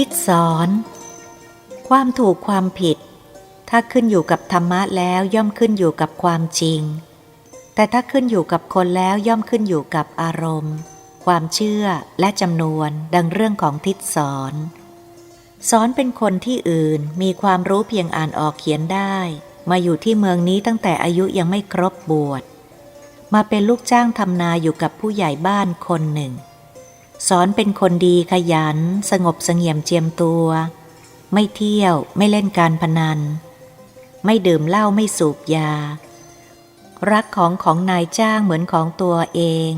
ทิศสอน ความถูกความผิด ถ้าขึ้นอยู่กับธรรมะแล้วย่อมขึ้นอยู่กับความจริง แต่ถ้าขึ้นอยู่กับคนแล้วย่อมขึ้นอยู่กับอารมณ์ ความเชื่อและจำนวนดังเรื่องของทิศสอน สอนเป็นคนที่อื่นมีความรู้เพียงอ่านออกเขียนได้ มาอยู่ที่เมืองนี้ตั้งแต่อายุยังไม่ครบบวชมาเป็นลูกจ้างทำนาอยู่กับผู้ใหญ่บ้านคนหนึ่ง สอนเป็นคนดีขยัน สงบเสงี่ยมเจียมตัว ไม่เที่ยวไม่เล่นการพนัน ไม่ดื่มเหล้าไม่สูบยา รักของของนายจ้างเหมือนของตัวเอง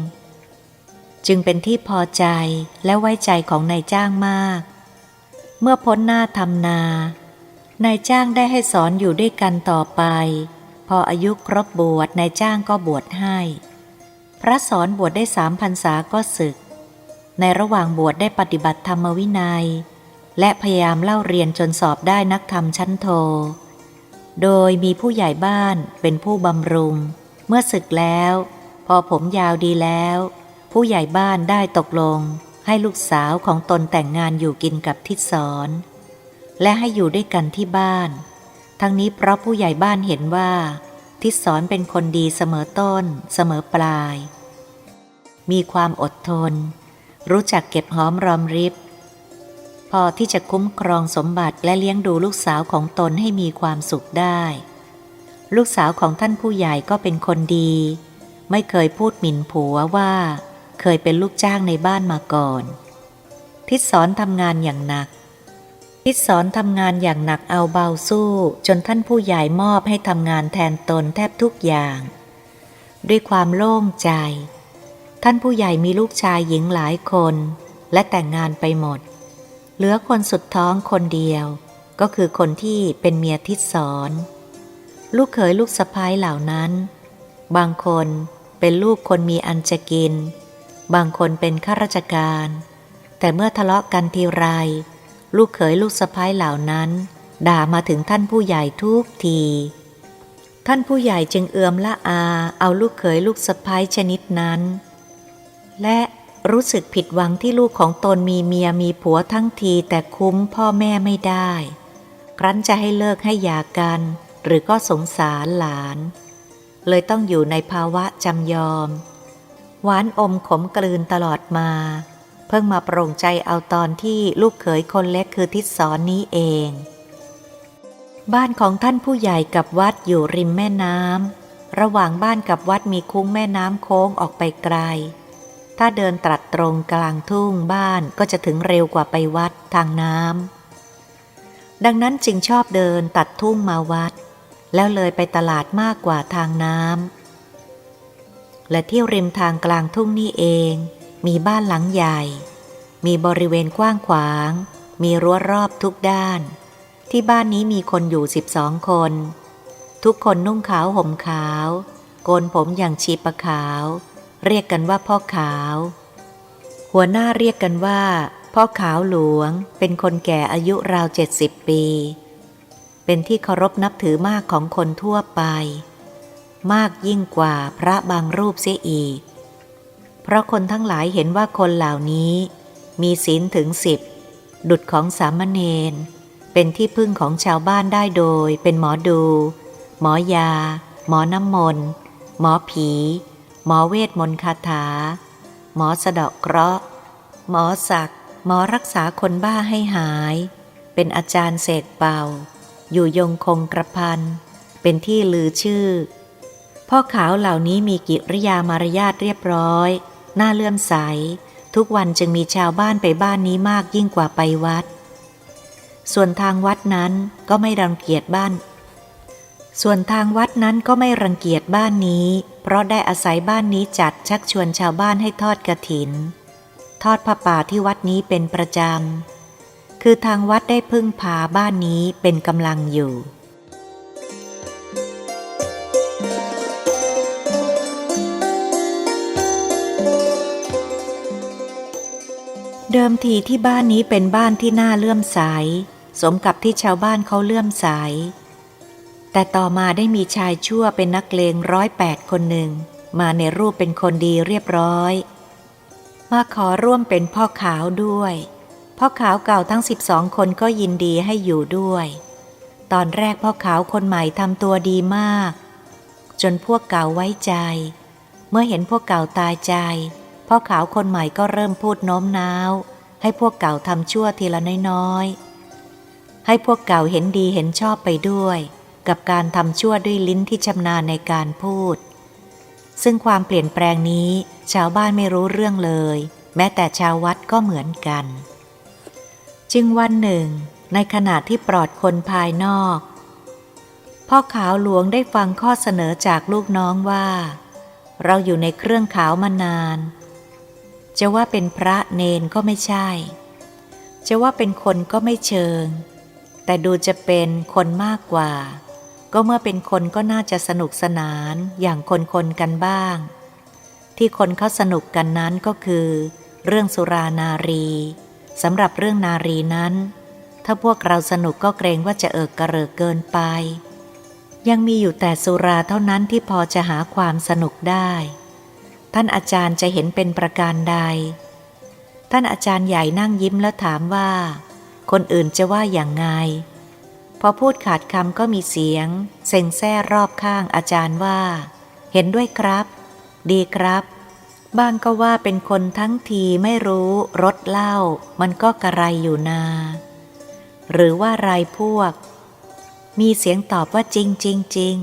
จึงเป็นที่พอใจและไว้ใจของนายจ้างมาก เมื่อพ้นหน้าทำนา นายจ้างได้ให้สอนอยู่ด้วยกันต่อไป พออายุครบบวชนายจ้างก็บวชให้ พระสอนบวชได้สามพรรษาก็ศึก ในระหว่างบวชได้ปฏิบัติธรรมวินัย และพยายามเล่าเรียนจนสอบได้นักธรรมชั้นโท โดยมีผู้ใหญ่บ้านเป็นผู้บำรุง เมื่อศึกแล้ว พอผมยาวดีแล้ว ผู้ใหญ่บ้านได้ตกลง ให้ลูกสาวของตนแต่งงานอยู่กินกับทิศสอนและให้อยู่ด้วยกันที่บ้าน ทั้งนี้เพราะผู้ใหญ่บ้านเห็นว่า ทิศสอนเป็นคนดีเสมอต้น เสมอปลาย มีความอดทน รู้จักเก็บหอมรอมริบ พอที่จะคุ้มครองสมบัติและเลี้ยงดูลูกสาวของตนให้มีความสุขได้ ลูกสาวของท่านผู้ใหญ่ก็เป็นคนดี ไม่เคยพูดหมิ่นผัวว่า เคยเป็นลูกจ้างในบ้านมาก่อน ทิศสอนทำงานอย่างหนัก ทิศสอนทำงานอย่างหนักเอาเบาสู้ จนท่านผู้ใหญ่มอบให้ทำงานแทนตนแทบทุกอย่าง ด้วยความโล่งใจ ท่านผู้ใหญ่มีลูกชายหญิงหลายคน และแต่งงานไปหมด เหลือคนสุดท้องคนเดียว ก็คือคนที่เป็นเมียทิศสอน ลูกเขยลูกสะพ้ายเหล่านั้น บางคนเป็นลูกคนมีอันจะกิน บางคนเป็นข้าราชการ แต่เมื่อทะเลาะกันทีไร ลูกเขยลูกสะพ้ายเหล่านั้น ด่ามาถึงท่านผู้ใหญ่ทุกที ท่านผู้ใหญ่จึงเอือมละอาเอาลูกเขยลูกสะพ้ายชนิดนั้น และรู้สึกผิดหวังที่ลูกของตนมีเมียมีผัวทั้งทีแต่คุ้มพ่อแม่ไม่ได้ ครั้นจะให้เลิกให้หย่ากัน หรือก็สงสารหลาน เลยต้องอยู่ในภาวะจำยอม หวานอมขมกลืนตลอดมา เพิ่งมาโปร่งใจเอาตอนที่ลูกเขยคนเล็กคือทิศสอนนี้เอง บ้านของท่านผู้ใหญ่กับวัดอยู่ริมแม่น้ำระหว่างบ้านกับวัดมีคุ้งแม่น้ำโค้งออกไปไกล ถ้าเดินตรัดตรงกลางทุ่งบ้านก็จะถึงเร็วกว่าไปวัดทางน้ำดังนั้นจึงชอบเดินตัดทุ่งมาวัด แล้วเลยไปตลาดมากกว่าทางน้ำและที่ริมทางกลางทุ่งนี่เอง มีบ้านหลังใหญ่ มีบริเวณกว้างขวาง มีรั้วรอบทุกด้าน ที่บ้านนี้มีคนอยู่สิบสองคน ทุกคนนุ่งขาวห่มขาว โกนผมอย่างชีปะขาว เรียกกันว่าพ่อขาว หัวหน้าเรียกกันว่า พ่อขาวหลวง เป็นคนแก่อายุราวเจ็ดสิบปี เป็นที่เคารพนับถือมากของคนทั่วไป มากยิ่งกว่าพระบางรูปเสียอีก เพราะคนทั้งหลายเห็นว่าคนเหล่านี้ มีศีลถึงสิบดุดของสามเณรเป็นที่พึ่งของชาวบ้านได้โดย เป็นหมอดู หมอยา หมอน้ำมนต์หมอผี หมอเวทมนต์คาถา หมอสะเดาะเคราะห์ หมอศักดิ์หมอรักษาคนบ้าให้หาย เป็นอาจารย์เสกเป่า อยู่ยงคงกระพัน เป็นที่ลือชื่อ พ่อขาวเหล่านี้มีกิริยามารยาทเรียบร้อย น่าเลื่อมใส ทุกวันจึงมีชาวบ้านไปบ้านนี้มากยิ่งกว่าไปวัด ส่วนทางวัดนั้นก็ไม่รังเกียจบ้าน ส่วนทางวัดนั้นก็ไม่รังเกียจบ้านนี้ เพราะได้อาศัยบ้านนี้จัดชักชวนชาวบ้านให้ทอดกระถิน ทอดผ้าป่าที่วัดนี้เป็นประจำ คือทางวัดได้พึ่งพาบ้านนี้เป็นกำลังอยู่เดิมทีที่บ้านนี้เป็นบ้านที่น่าเลื่อมใส สมกับที่ชาวบ้านเขาเลื่อมใส แต่ต่อมาได้มีชายชั่วเป็นนักเลงร้อยแปดคนหนึ่ง มาในรูปเป็นคนดีเรียบร้อย มาขอร่วมเป็นพ่อขาวด้วย พ่อขาวเก่าทั้งสิบสองคนก็ยินดีให้อยู่ด้วย ตอนแรกพ่อขาวคนใหม่ทำตัวดีมาก จนพวกเก่าไว้ใจ เมื่อเห็นพวกเก่าตายใจ พ่อขาวคนใหม่ก็เริ่มพูดโน้มน้าว ให้พวกเก่าทำชั่วทีละน้อยๆให้พวกเก่าเห็นดีเห็นชอบไปด้วย กับการทำชั่วด้วยลิ้นที่ชำนาญในการพูด ซึ่งความเปลี่ยนแปลงนี้ ชาวบ้านไม่รู้เรื่องเลย แม้แต่ชาววัดก็เหมือนกัน จึงวันหนึ่ง ในขณะที่ปลอดคนภายนอก พ่อขาวหลวงได้ฟังข้อเสนอจากลูกน้องว่า เราอยู่ในเครื่องขาวมานาน จะว่าเป็นพระเนนก็ไม่ใช่ จะว่าเป็นคนก็ไม่เชิงแต่ดูจะเป็นคนมากกว่า ก็เมื่อเป็นคนก็น่าจะสนุกสนานอย่างคนคนกันบ้าง ที่คนเขาสนุกกันนั้นก็คือ เรื่องสุรานารีสำหรับเรื่องนารีนั้น ถ้าพวกเราสนุกก็เกรงว่าจะเอิกกระเริกเกินไป ยังมีอยู่แต่สุราเท่านั้นที่พอจะหาความสนุกได้ ท่านอาจารย์จะเห็นเป็นประการใด ท่านอาจารย์ใหญ่นั่งยิ้มแล้วถามว่า คนอื่นจะว่าอย่างไง พอพูดขาดคำก็มีเสียง เซ็งแซ่รอบข้างอาจารย์ว่า เห็นด้วยครับ ดีครับ บ้างก็ว่าเป็นคนทั้งทีไม่รู้รสเหล้ามันก็กระไรอยู่นา หรือว่าไรพวก มีเสียงตอบว่าจริงจริงจริง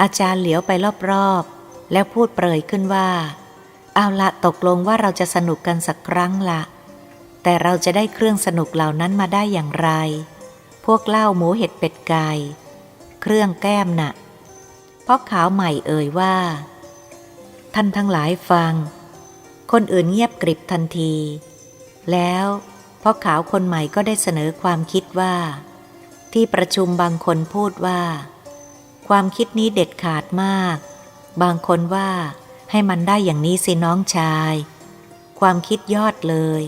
อาจารย์เหลียวไปรอบๆ แล้วพูดเปรยขึ้นว่า เอาละตกลงว่าเราจะสนุกกันสักครั้งละแต่เราจะได้เครื่องสนุกเหล่านั้นมาได้อย่างไร พวกเหล้าหมูเห็ดเป็ดไก่เครื่องแก้มน่ะพ่อขาวใหม่เอ่ยว่า ท่านทั้งหลายฟัง คนอื่นเงียบกริบทันที แล้วพ่อขาวคนใหม่ก็ได้เสนอความคิดว่า ที่ประชุมบางคนพูดว่า ความคิดนี้เด็ดขาดมาก บางคนว่าให้มันได้อย่างนี้สิน้องชาย ความคิดยอดเลย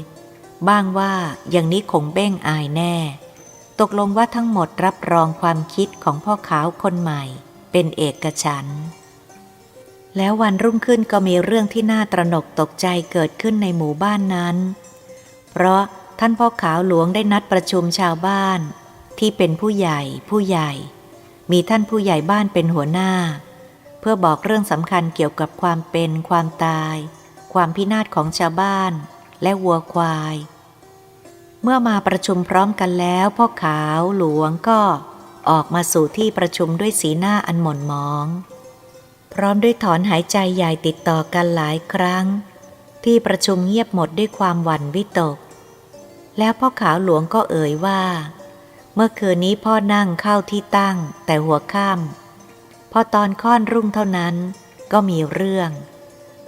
บ้างว่าอย่างนี้คงเบ้งอายแน่ ตกลงว่าทั้งหมดรับรองความคิดของพ่อขาวคนใหม่ เป็นเอกฉันท์แล้ววันรุ่งขึ้นก็มีเรื่องที่น่าตระหนกตกใจเกิดขึ้นในหมู่บ้านนั้น เพราะท่านพ่อขาวหลวงได้นัดประชุมชาวบ้าน ที่เป็นผู้ใหญ่ผู้ใหญ่ มีท่านผู้ใหญ่บ้านเป็นหัวหน้า เพื่อบอกเรื่องสำคัญเกี่ยวกับความเป็น ความตาย ความพินาศของชาวบ้าน และวัวควาย เมื่อมาประชุมพร้อมกันแล้ว พ่อขาวหลวงก็ออกมาสู่ที่ประชุมด้วยสีหน้าอันหม่นมอง พร้อมด้วยถอนหายใจใหญ่ติดต่อกันหลายครั้ง ที่ประชุมเงียบหมดด้วยความหวั่นวิตก แล้วพ่อขาวหลวงก็เอ่ยว่า เมื่อคืนนี้พ่อนั่งเข้าที่ตั้ง แต่หัวค่ำพอตอนค่อนรุ่งเท่านั้นก็มีเรื่อง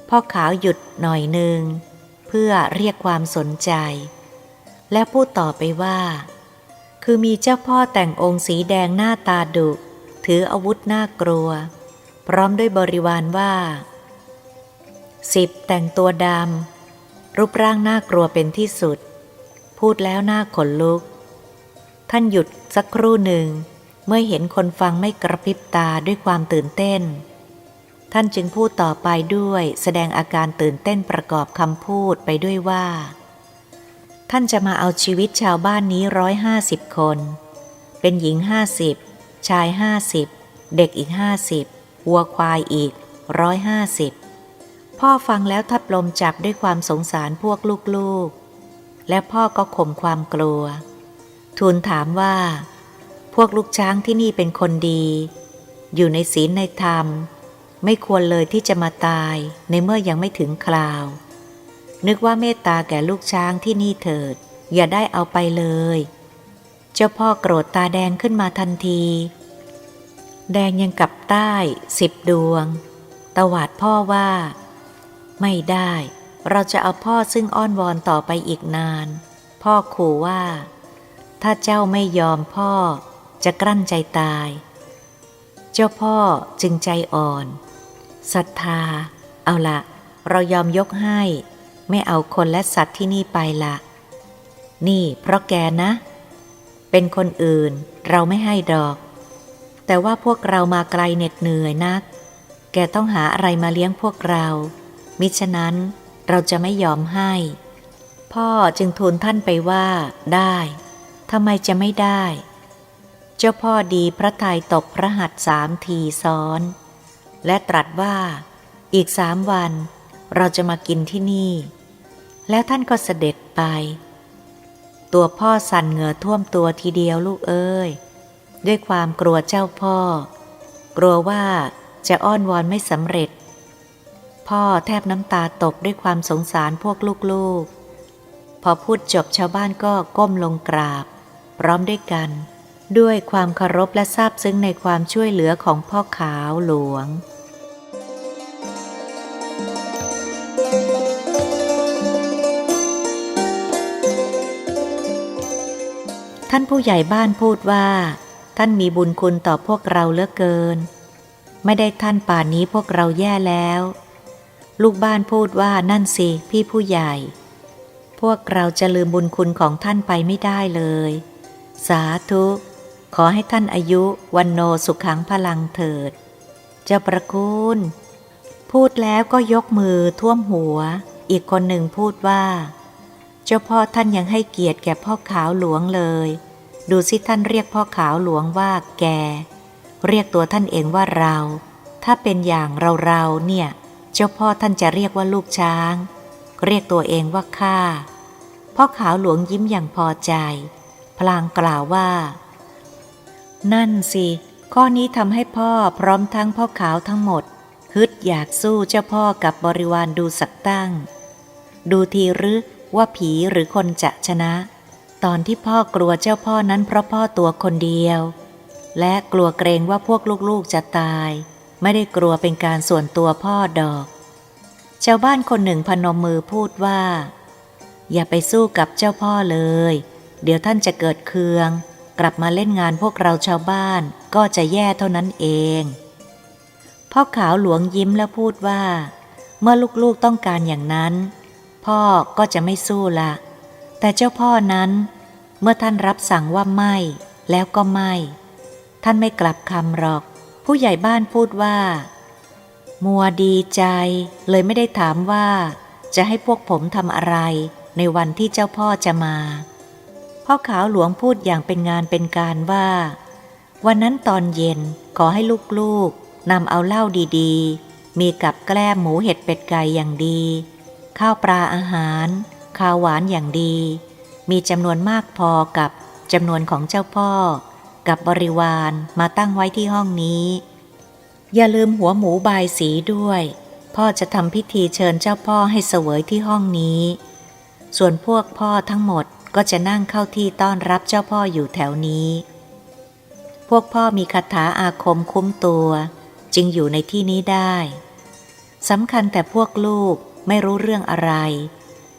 พ่อขาวหยุดหน่อยหนึ่งเพื่อเรียกความสนใจ และพูดต่อไปว่า คือมีเจ้าพ่อแต่งองค์สีแดงหน้าตาดุ ถืออาวุธน่ากลัว พร้อมด้วยบริวารว่าสิบแต่งตัวดำรูปร่างน่ากลัวเป็นที่สุด พูดแล้วหน้าขนลุก ท่านหยุดสักครู่หนึ่ง เมื่อเห็นคนฟังไม่กระพริบตาด้วยความตื่นเต้น ท่านจึงพูดต่อไปด้วยแสดงอาการตื่นเต้นประกอบคำพูดไปด้วยว่า ท่านจะมาเอาชีวิตชาวบ้านนี้ร้อยห้าสิบคน เป็นหญิงห้าสิบชายห้าสิบเด็กอีกห้าสิบวัวควายอีกร้อยห้าสิบพ่อฟังแล้วทับลมจับด้วยความสงสารพวกลูกๆ และพ่อก็ข่มความกลัว ทูลถามว่า พวกลูกช้างที่นี่เป็นคนดี อยู่ในศีลในธรรม ไม่ควรเลยที่จะมาตายในเมื่อยังไม่ถึงคราว นึกว่าเมตตาแก่ลูกช้างที่นี่เถิด อย่าได้เอาไปเลย เจ้าพ่อโกรธตาแดงขึ้นมาทันที แดงยังกับใต้สิบดวง ตวาดพ่อว่า ไม่ได้ เราจะเอาพ่อซึ่งอ้อนวอนต่อไปอีกนาน พ่อขู่ว่า ถ้าเจ้าไม่ยอมพ่อจะกลั้นใจตาย เจ้าพ่อจึงใจอ่อนศรัทธา เอาละเรายอมยกให้ ไม่เอาคนและสัตว์ที่นี่ไปละ นี่เพราะแกนะ เป็นคนอื่นเราไม่ให้ดอก แต่ว่าพวกเรามาไกลเหน็ดเหนื่อยนัก แกต้องหาอะไรมาเลี้ยงพวกเรา มิฉะนั้นเราจะไม่ยอมให้ พ่อจึงทูลท่านไปว่าได้ทำไมจะไม่ได้ เจ้าพ่อดีพระทัยตบพระหัตถ์สามทีซ้อน และตรัสว่า อีกสามวัน เราจะมากินที่นี่ แล้วท่านก็เสด็จไป ตัวพ่อสั่นเหงื่อท่วมตัวทีเดียวลูกเอ้ย ด้วยความกลัวเจ้าพ่อ กลัวว่าจะอ้อนวอนไม่สำเร็จ พ่อแทบน้ำตาตกด้วยความสงสารพวกลูกๆ พอพูดจบชาวบ้านก็ก้มลงกราบ พร้อมด้วยกัน ด้วยความเคารพและซาบซึ้งในความช่วยเหลือของพ่อขาวหลวง ท่านผู้ใหญ่บ้านพูดว่า ท่านมีบุญคุณต่อพวกเราเลือเกิน ไม่ได้ท่านป่านนี้พวกเราแย่แล้ว ลูกบ้านพูดว่านั่นสิพี่ผู้ใหญ่ พวกเราจะลืมบุญคุณของท่านไปไม่ได้เลย สาธุ ขอให้ท่านอายุวันโนสุขังพลังเถิด เจ้าประคุณพูดแล้วก็ยกมือท่วมหัว อีกคนหนึ่งพูดว่า เจ้าพ่อท่านยังให้เกียรติแก่พ่อขาวหลวงเลย ดูสิท่านเรียกพ่อขาวหลวงว่าแก เรียกตัวท่านเองว่าเรา ถ้าเป็นอย่างเราเราเนี่ย เจ้าพ่อท่านจะเรียกว่าลูกช้าง เรียกตัวเองว่าข้า พ่อขาวหลวงยิ้มอย่างพอใจ พลางกล่าวว่า นั่นสิ ข้อนี้ทำให้พ่อพร้อมทั้งพ่อขาวทั้งหมด ฮึดอยากสู้เจ้าพ่อกับบริวารดูสักตั้ง ดูทีหรือว่าผีหรือคนจะชนะ ตอนที่พ่อกลัวเจ้าพ่อนั้นเพราะพ่อตัวคนเดียว และกลัวเกรงว่าพวกลูกๆจะตาย ไม่ได้กลัวเป็นการส่วนตัวพ่อดอก ชาวบ้านคนหนึ่งพนมมือพูดว่า อย่าไปสู้กับเจ้าพ่อเลย เดี๋ยวท่านจะเกิดเคือง กลับมาเล่นงานพวกเราชาวบ้านก็จะแย่เท่านั้นเองพ่อขาวหลวงยิ้มแล้วพูดว่า เมื่อลูกๆต้องการอย่างนั้น พ่อก็จะไม่สู้ละ แต่เจ้าพ่อนั้น เมื่อท่านรับสั่งว่าไม่แล้วก็ไม่ ท่านไม่กลับคำหรอก ผู้ใหญ่บ้านพูดว่า มัวดีใจ เลยไม่ได้ถามว่า จะให้พวกผมทำอะไร ในวันที่เจ้าพ่อจะมา พ่อขาวหลวงพูดอย่างเป็นงานเป็นการว่า วันนั้นตอนเย็นขอให้ลูกๆนำเอาเหล้าดีๆ มีกับแกล้มหมูเห็ดเป็ดไก่อย่างดี ข้าวปลาอาหาร ข้าวหวานอย่างดี มีจำนวนมากพอกับจำนวนของเจ้าพ่อ กับบริวารมาตั้งไว้ที่ห้องนี้ อย่าลืมหัวหมูบายสีด้วย พ่อจะทำพิธีเชิญเจ้าพ่อให้เสวยที่ห้องนี้ ส่วนพวกพ่อทั้งหมดก็จะนั่งเข้าที่ต้อนรับเจ้าพ่ออยู่แถวนี้ พวกพ่อมีคาถาอาคมคุ้มตัว จึงอยู่ในที่นี้ได้สำคัญแต่พวกลูกไม่รู้เรื่องอะไร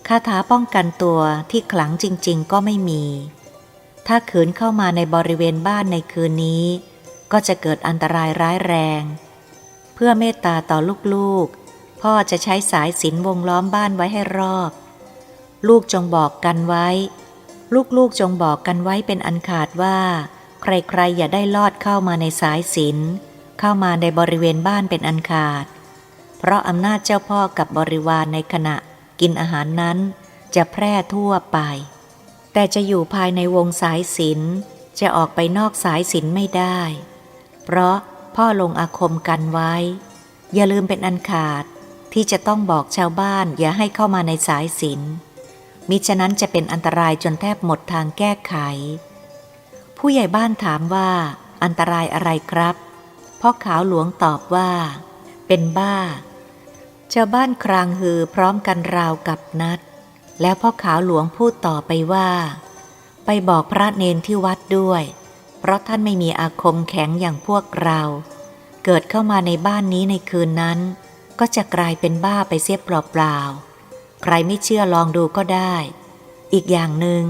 คาถาป้องกันตัวที่ขลังจริง ๆ ก็ไม่มี ถ้าขืนเข้ามาในบริเวณบ้านในคืนนี้ ก็จะเกิดอันตรายร้ายแรง เพื่อเมตตาต่อลูกๆ พ่อจะใช้สายสินวงล้อมบ้านไว้ให้รอบ ลูกจงบอกกันไว้ ลูกๆจงบอกกันไว้เป็นอันขาดว่า ใครๆอย่าได้ลอดเข้ามาในสายสินเข้ามาในบริเวณบ้านเป็นอันขาด เพราะอำนาจเจ้าพ่อกับบริวารในขณะ กินอาหารนั้นจะแพร่ทั่วไป แต่จะอยู่ภายในวงสายสินจะออกไปนอกสายสินไม่ได้ เพราะพ่อลงอาคมกันไว้ อย่าลืมเป็นอันขาดที่จะต้องบอกชาวบ้านอย่าให้เข้ามาในสายสินมิฉะนั้นจะเป็นอันตรายจนแทบหมดทางแก้ไข ผู้ใหญ่บ้านถามว่า อันตรายอะไรครับพ่อขาวหลวงตอบว่า เป็นบ้า ชาวบ้านครางฮือพร้อมกันราวกับนัด แล้วพ่อขาวหลวงพูดต่อไปว่า ไปบอกพระเนนที่วัดด้วย เพราะท่านไม่มีอาคมแข็งอย่างพวกเรา เกิดเข้ามาในบ้านนี้ในคืนนั้น ก็จะกลายเป็นบ้าไปเสียเปล่าๆ ใครไม่เชื่อลองดูก็ได้ อีกอย่างหนึง่ง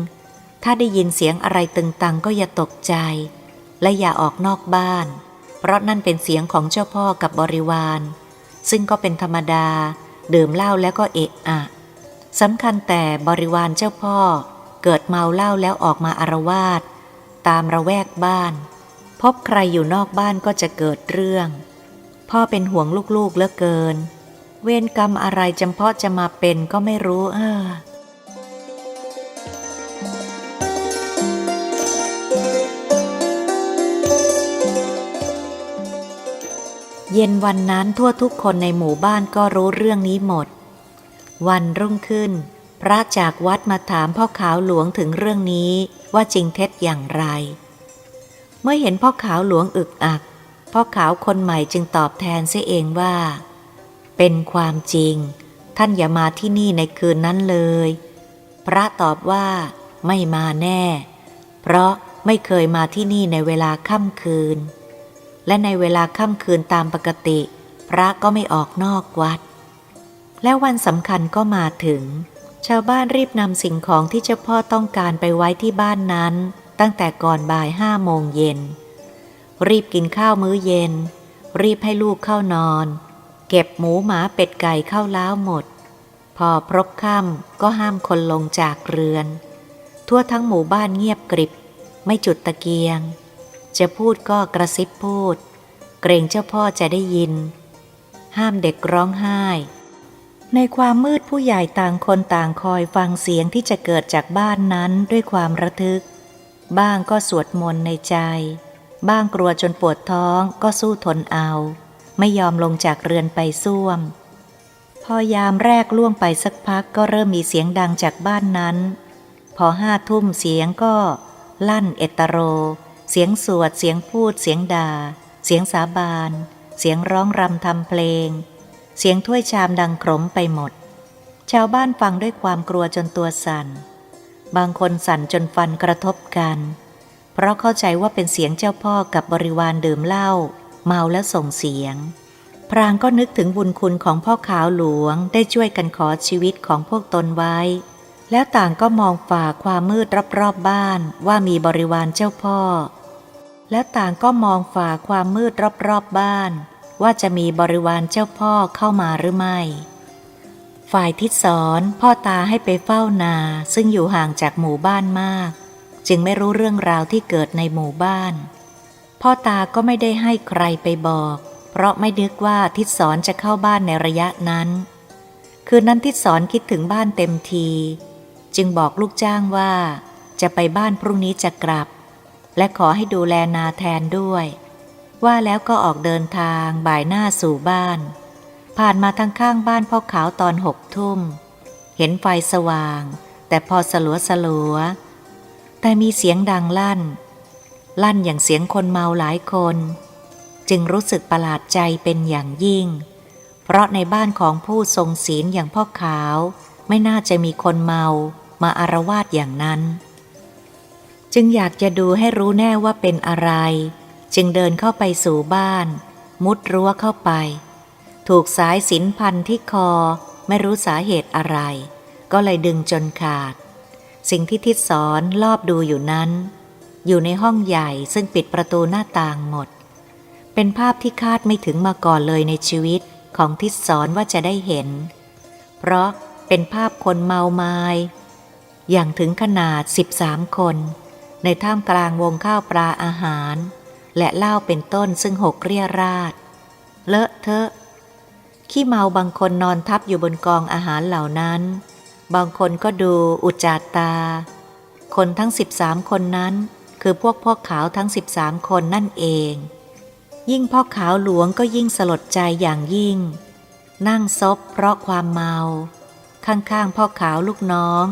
ถ้าได้ยินเสียงอะไรตึงตังก็อย่าตกใจ และอย่าออกนอกบ้าน เพราะนั่นเป็นเสียงของเจ้าพ่อกับบริวาร ซึ่งก็เป็นธรรมดา ดื่มเหล้าแล้วก็เอะอะสำคัญแต่บริวารเจ้าพ่อ เกิดเมาเหล้าแล้วออกมาอารวาสตามระแวกบ้าน พบใครอยู่นอกบ้านก็จะเกิดเรื่อง พ่อเป็นห่วงลูกๆเหลือเกิน เวรกรรมอะไรจำเพาะจะมาเป็นก็ไม่รู้เออ เย็นวันนั้นทั่วทุกคนในหมู่บ้านก็รู้เรื่องนี้หมด วันรุ่งขึ้น พระจากวัดมาถามพ่อขาวหลวงถึงเรื่องนี้ว่าจริงเท็จอย่างไร เมื่อเห็นพ่อขาวหลวงอึกอัก พ่อขาวคนใหม่จึงตอบแทนเสียเองว่า เป็นความจริง ท่านอย่ามาที่นี่ในคืนนั้นเลย พระตอบว่า ไม่มาแน่ เพราะไม่เคยมาที่นี่ในเวลาค่ำคืน และในเวลาค่ำคืนตามปกติ พระก็ไม่ออกนอกวัด และวันสำคัญก็มาถึง ชาวบ้านรีบนำสิ่งของที่เจ้าพ่อต้องการไปไว้ที่บ้านนั้น ตั้งแต่ก่อนบ่ายห้าโมงเย็น รีบกินข้าวมื้อเย็น รีบให้ลูกเข้านอน เก็บหมูหมาเป็ดไก่เข้าล้าวหมด พอพรบค่ำก็ห้ามคนลงจากเรือน ทั่วทั้งหมู่บ้านเงียบกริบ ไม่จุดตะเกียง จะพูดก็กระซิบพูด เกรงเจ้าพ่อจะได้ยิน ห้ามเด็กร้องไห้ ในความมืดผู้ใหญ่ต่างคนต่างคอยฟังเสียงที่จะเกิดจากบ้านนั้นด้วยความระทึก บ้างก็สวดมนต์ในใจ บ้างกลัวจนปวดท้องก็สู้ทนเอา ไม่ยอมลงจากเรือนไปซ่วม พอยามแรกล่วงไปสักพักก็เริ่มมีเสียงดังจากบ้านนั้น พอห้าทุ่มเสียงก็ลั่นเอตโร เสียงสวด เสียงพูด เสียงด่า เสียงสาบาน เสียงร้องรำทำเพลง เสียงถ้วยชามดังขรมไปหมด ชาวบ้านฟังด้วยความกลัวจนตัวสั่น บางคนสั่นจนฟันกระทบกัน เพราะเข้าใจว่าเป็นเสียงเจ้าพ่อกับบริวารดื่มเหล้าเมาแล้วส่งเสียง พรางก็นึกถึงบุญคุณของพ่อขาวหลวงได้ช่วยกันขอชีวิตของพวกตนไว้ แล้วต่างก็มองฝ่าความมืดรอบๆบบ้านว่ามีบริวารเจ้าพ่อ และต่างก็มองฝ่าความมืดรอบๆบบ้าน ว่าจะมีบริวารเจ้าพ่อเข้ามาหรือไม่ ฝ่ายทิศสอนพ่อตาให้ไปเฝ้านาซึ่งอยู่ห่างจากหมู่บ้านมาก จึงไม่รู้เรื่องราวที่เกิดในหมู่บ้าน พ่อตาก็ไม่ได้ให้ใครไปบอก เพราะไม่นึกว่าทิศสอนจะเข้าบ้านในระยะนั้น คืนนั้นทิศสอนคิดถึงบ้านเต็มที จึงบอกลูกจ้างว่า จะไปบ้านพรุ่งนี้จะกลับ และขอให้ดูแลนาแทนด้วย ว่าแล้วก็ออกเดินทางบ่ายหน้าสู่บ้าน ผ่านมาทางข้างบ้านพ่อขาวตอนหกทุ่ม เห็นไฟสว่าง แต่พอสลัวสลัว แต่มีเสียงดังลั่น ลั่นอย่างเสียงคนเมาหลายคน จึงรู้สึกประหลาดใจเป็นอย่างยิ่ง เพราะในบ้านของผู้ทรงศีลอย่างพ่อขาวไม่น่าจะมีคนเมา มาอารวาสอย่างนั้น จึงอยากจะดูให้รู้แน่ว่าเป็นอะไร จึงเดินเข้าไปสู่บ้าน มุดรั้วเข้าไป ถูกสายสินพันที่คอไม่รู้สาเหตุอะไร ก็เลยดึงจนขาด สิ่งที่ทิศสอนลอบดูอยู่นั้น อยู่ในห้องใหญ่ซึ่งปิดประตูหน้าต่างหมด เป็นภาพที่คาดไม่ถึงมาก่อนเลยในชีวิตของทิศสอนว่าจะได้เห็น เพราะเป็นภาพคนเมาไมา้ อย่างถึงขนาด 13 คน ในท่ามกลางวงข้าวปลาอาหาร และเหล้าเป็นต้นซึ่งหกเรียราดเลอะเทอะ ขี้เมาบางคนนอนทับอยู่บนกองอาหารเหล่านั้น บางคนก็ดูอุจจาตา คนทั้ง 13 คนนั้น คือพวกพ่อขาวทั้ง 13 คนนั่นเอง ยิ่งพ่อขาวหลวงก็ยิ่งสลดใจอย่างยิ่ง นั่งซบเพราะความเมา ข้างๆพ่อขาวลูกน้อง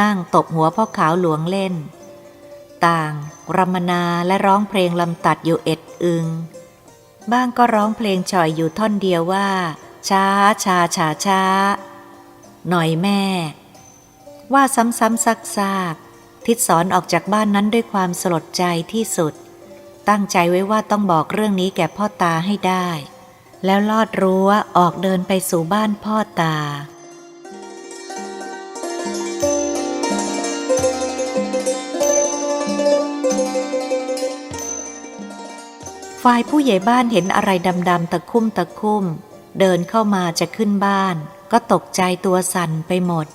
นั่งตบหัวพ่อขาวหลวงเล่น ต่างรำมนาและร้องเพลงลำตัดอยู่เอ็ดอึง บ้างก็ร้องเพลงฉ่อยอยู่ท่อนเดียวว่า ช้าชาชาช้า หน่อยแม่ ว่าซ้ำๆซักๆทิศสอนออกจากบ้านนั้นด้วยความสลดใจที่สุด ตั้งใจไว้ว่าต้องบอกเรื่องนี้แก่พ่อตาให้ได้ แล้วลอดรั้วออกเดินไปสู่บ้านพ่อตา ฝ่ายผู้ใหญ่บ้านเห็นอะไรดำๆตะคุ่มตะคุ่ม เดินเข้ามาจะขึ้นบ้าน ก็ตกใจตัวสั่นไปหมด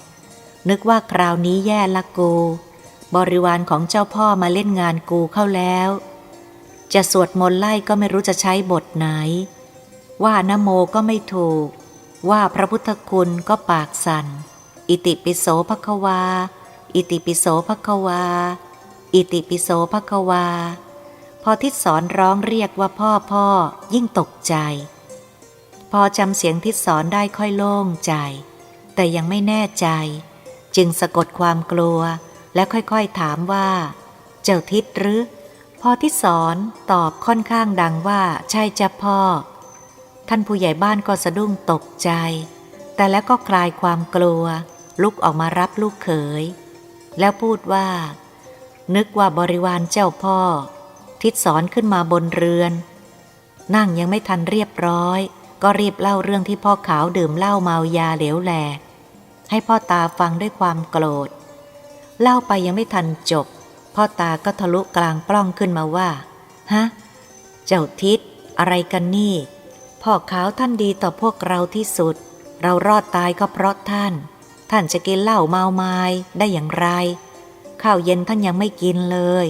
นึกว่าคราวนี้แย่ละกู บริวารของเจ้าพ่อมาเล่นงานกูเข้าแล้ว จะสวดมนต์ไล่ก็ไม่รู้จะใช้บทไหน ว่านโมก็ไม่ถูก ว่าพระพุทธคุณก็ปากสั่น อิติปิโสภควา อิติปิโสภควา อิติปิโสภควา พอทิศสอนร้องเรียกว่าพ่อพ่อยิ่งตกใจ พอจำเสียงทิศสอนได้ค่อยโล่งใจ แต่ยังไม่แน่ใจ จึงสะกดความกลัวและค่อยๆถามว่า เจ้าทิศหรือ พ่อทิศสอนตอบค่อนข้างดังว่าใช่จ้ะพ่อ ท่านผู้ใหญ่บ้านก็สะดุ้งตกใจ แต่แล้วก็คลายความกลัว ลุกออกมารับลูกเขย แล้วพูดว่า นึกว่าบริวารเจ้าพ่อ ทิศสอนขึ้นมาบนเรือน นั่งยังไม่ทันเรียบร้อย ก็รีบเล่าเรื่องที่พ่อขาวดื่มเหล้าเมายาเหลวแหลให้พ่อตาฟังด้วยความโกรธ เล่าไปยังไม่ทันจบ พ่อตาก็ทะลุกลางปล้องขึ้นมาว่า ฮะ เจ้าทิศอะไรกันนี่ พ่อขาวท่านดีต่อพวกเราที่สุด เรารอดตายก็เพราะท่าน ท่านจะกินเหล้าเมาไม้ได้อย่างไร ข้าวเย็นท่านยังไม่กินเลย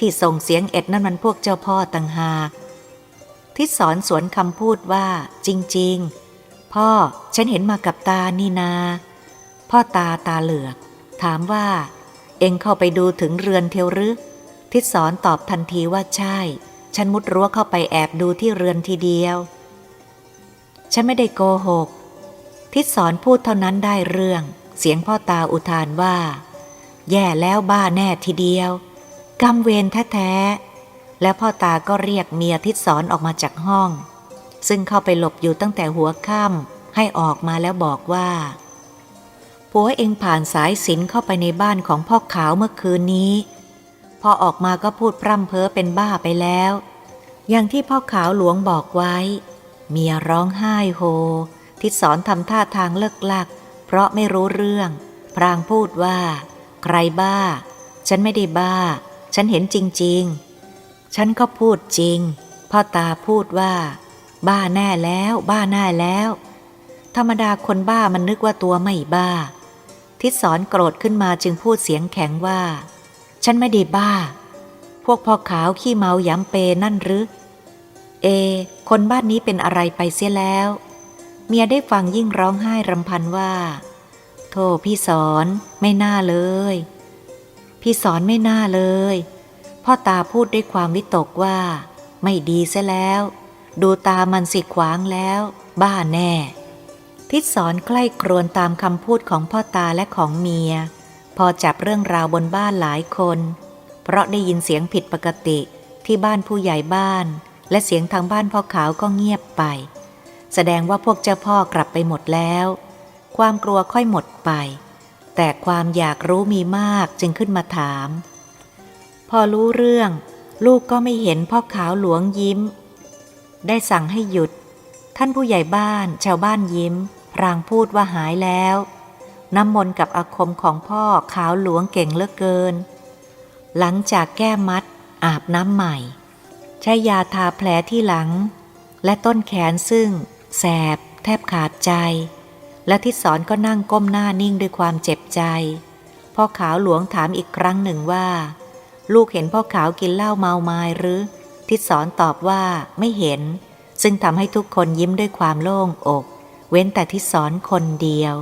ที่ส่งเสียงเอ็ดนั่นมันพวกเจ้าพ่อต่างหาก ทิศสอนสวนคำพูดว่า จริง ๆ พ่อฉันเห็นมากับตานี่นา พ่อตาตาเหลือก ถามว่า เอ็งเข้าไปดูถึงเรือนเทวหรือทิศสอนตอบทันทีว่าใช่ ฉันมุดรั้วเข้าไปแอบดูที่เรือนทีเดียว ฉันไม่ได้โกหก ทิศสอนพูดเท่านั้นได้เรื่อง เสียงพ่อตาอุทานว่า แย่แล้วบ้าแน่ทีเดียว กำเวรแท้ๆ แล้วพ่อตาก็เรียกเมียทิศสอนออกมาจากห้อง ซึ่งเข้าไปหลบอยู่ตั้งแต่หัวค่ำให้ออกมาแล้วบอกว่าผัวเองผ่านสายสินเข้าไปในบ้านของพ่อขาวเมื่อคืนนี้ พอออกมาก็พูดพร่ำเพ้อเป็นบ้าไปแล้ว อย่างที่พ่อขาวหลวงบอกไว้ เมียร้องไห้โฮ ทิศสอนทำท่าทางเลิกลัก เพราะไม่รู้เรื่อง พรางพูดว่า ใครบ้า ฉันไม่ได้บ้า ฉันเห็นจริง ๆ ฉันก็พูดจริง พ่อตาพูดว่า บ้าแน่แล้ว บ้าแน่แล้ว ธรรมดาคนบ้ามันนึกว่าตัวไม่บ้า ทิศสอนโกรธขึ้นมาจึงพูดเสียงแข็งว่า ฉันไม่ได้บ้า พวกพ่อขาวขี้เมาย้ำเปนั่นหรือ เอ คนบ้านนี้เป็นอะไรไปเสียแล้ว เมียได้ฟังยิ่งร้องไห้รำพันว่า โธ่พี่สอนไม่น่าเลย พี่สอนไม่น่าเลย พ่อตาพูดด้วยความวิตกว่า ไม่ดีเสแล้ว ดูตามันสิขวางแล้ว บ้าแน่ทิศสอนใกล้ครวนตามคำพูดของพ่อตาและของเมีย พอจับเรื่องราวบนบ้านหลายคน เพราะได้ยินเสียงผิดปกติที่บ้านผู้ใหญ่บ้าน และเสียงทางบ้านพ่อขาวก็เงียบไป แสดงว่าพวกเจ้าพ่อกลับไปหมดแล้ว ความกลัวค่อยหมดไป แต่ความอยากรู้มีมากจึงขึ้นมาถาม พอรู้เรื่อง ลูกก็ไม่เห็นพ่อขาวหลวงยิ้ม ได้สั่งให้หยุด ท่านผู้ใหญ่บ้าน ชาวบ้านยิ้ม พรางพูดว่าหายแล้ว น้ำมนต์กับอาคมของพ่อขาวหลวงเก่งเหลือเกิน หลังจากแก้มัด อาบน้ำใหม่ ใช้ยาทาแผลที่หลัง และต้นแขนซึ่ง แสบ แทบขาดใจ และทิศสอนก็นั่งก้มหน้านิ่งด้วยความเจ็บใจ พ่อขาวหลวงถามอีกครั้งหนึ่งว่า ลูกเห็นพ่อขาวกินเหล้าเมาไม้หรือ ทิศสอนตอบว่าไม่เห็น ซึ่งทำให้ทุกคนยิ้มด้วยความโล่งอก เว้นแต่ทิศสอนคนเดียว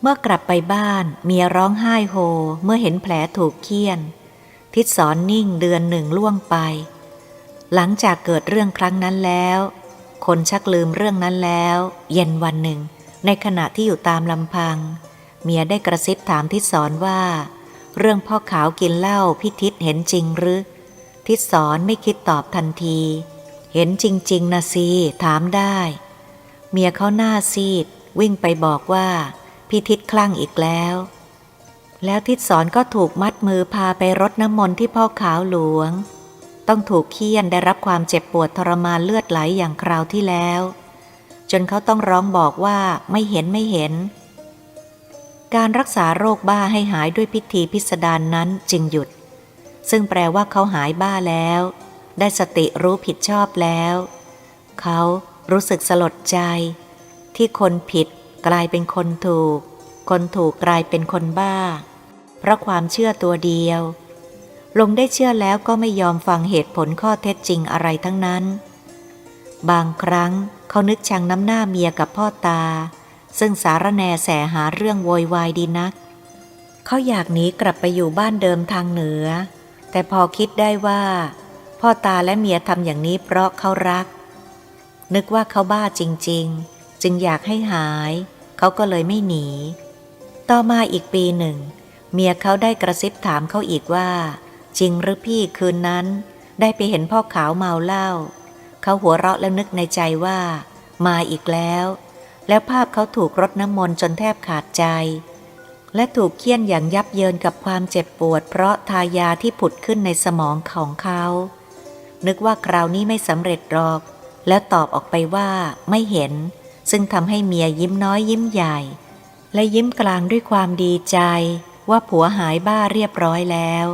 เมื่อกลับไปบ้านเมียร้องไห้โฮ เมื่อเห็นแผลถูกเคี่ยน ทิศสอนนิ่งเดือนหนึ่งล่วงไป หลังจากเกิดเรื่องครั้งนั้นแล้ว คนชักลืมเรื่องนั้นแล้ว เย็นวันหนึ่ง ในขณะที่อยู่ตามลำพัง เมียได้กระซิบถามทิศสอนว่า เรื่องพ่อขาวกินเหล้าพี่ทิศเห็นจริงหรือ ทิศสอนไม่คิดตอบทันที เห็นจริง ๆนะซีถามได้ เมียเขาหน้าซีด วิ่งไปบอกว่าพี่ทิศคลั่งอีกแล้ว แล้วทิศสอนก็ถูกมัดมือพาไปรดน้ำมนต์ที่พ่อขาวหลวง ต้องถูกเคี่ยนได้รับความเจ็บปวดทรมานเลือดไหลอย่างคราวที่แล้ว จนเขาต้องร้องบอกว่าไม่เห็นไม่เห็น การรักษาโรคบ้าให้หายด้วยพิธีพิสดารนนั้นจึงหยุด ซึ่งแปลว่าเขาหายบ้าแล้ว ได้สติรู้ผิดชอบแล้ว เขารู้สึกสลดใจ ที่คนผิดกลายเป็นคนถูก คนถูกกลายเป็นคนบ้า เพราะความเชื่อตัวเดียว ลงได้เชื่อแล้วก็ไม่ยอมฟังเหตุผลข้อเท็จจริงอะไรทั้งนั้น บางครั้ง เขานึกชังน้ำหน้าเมียกับพ่อตา ซึ่งสารแนแสหาเรื่องโวยวายดีนัก เขาอยากหนีกลับไปอยู่บ้านเดิมทางเหนือ แต่พอคิดได้ว่า พ่อตาและเมียทำอย่างนี้เพราะเขารัก นึกว่าเขาบ้าจริง ๆ จึงอยากให้หาย เขาก็เลยไม่หนี ต่อมาอีกปีหนึ่ง เมียเขาได้กระซิบถามเขาอีกว่า จริงหรือพี่คืนนั้น ได้ไปเห็นพ่อขาวเมาเหล้า เขาหัวเราะแล้วนึกในใจว่า มาอีกแล้ว แล้วภาพเขาถูกรดน้ำมนต์จนแทบขาดใจ และถูกเคี่ยนอย่างยับเยินกับความเจ็บปวด เพราะทายาที่ผุดขึ้นในสมองของเขา นึกว่าคราวนี้ไม่สำเร็จหรอก แล้วตอบออกไปว่าไม่เห็น ซึ่งทำให้เมียยิ้มน้อยยิ้มใหญ่ และยิ้มกลางด้วยความดีใจ ว่าผัวหายบ้าเรียบร้อยแล้ว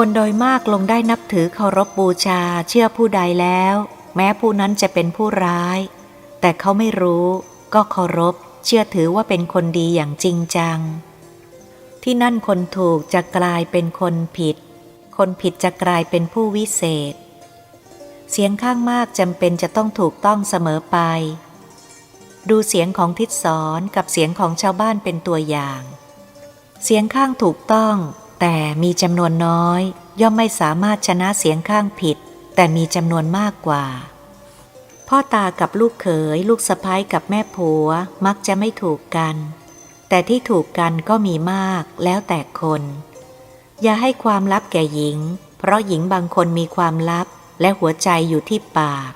คนโดยมากลงได้นับถือเคารพบูชาเชื่อผู้ใดแล้ว แม้ผู้นั้นจะเป็นผู้ร้าย แต่เขาไม่รู้ก็เคารพ เชื่อถือว่าเป็นคนดีอย่างจริงจัง ที่นั่นคนถูกจะกลายเป็นคนผิด คนผิดจะกลายเป็นผู้วิเศษ เสียงข้างมากจำเป็นจะต้องถูกต้องเสมอไป ดูเสียงของทิศสอนกับเสียงของชาวบ้านเป็นตัวอย่าง เสียงข้างถูกต้อง แต่มีจำนวนน้อย ย่อมไม่สามารถชนะเสียงข้างผิด แต่มีจำนวนมากกว่า พ่อตากับลูกเขย ลูกสะพ้ยกับแม่ผัวมักจะไม่ถูกกัน แต่ที่ถูกกันก็มีมากแล้วแต่คน อย่าให้ความลับแก่หญิง เพราะหญิงบางคนมีความลับและหัวใจอยู่ที่ปาก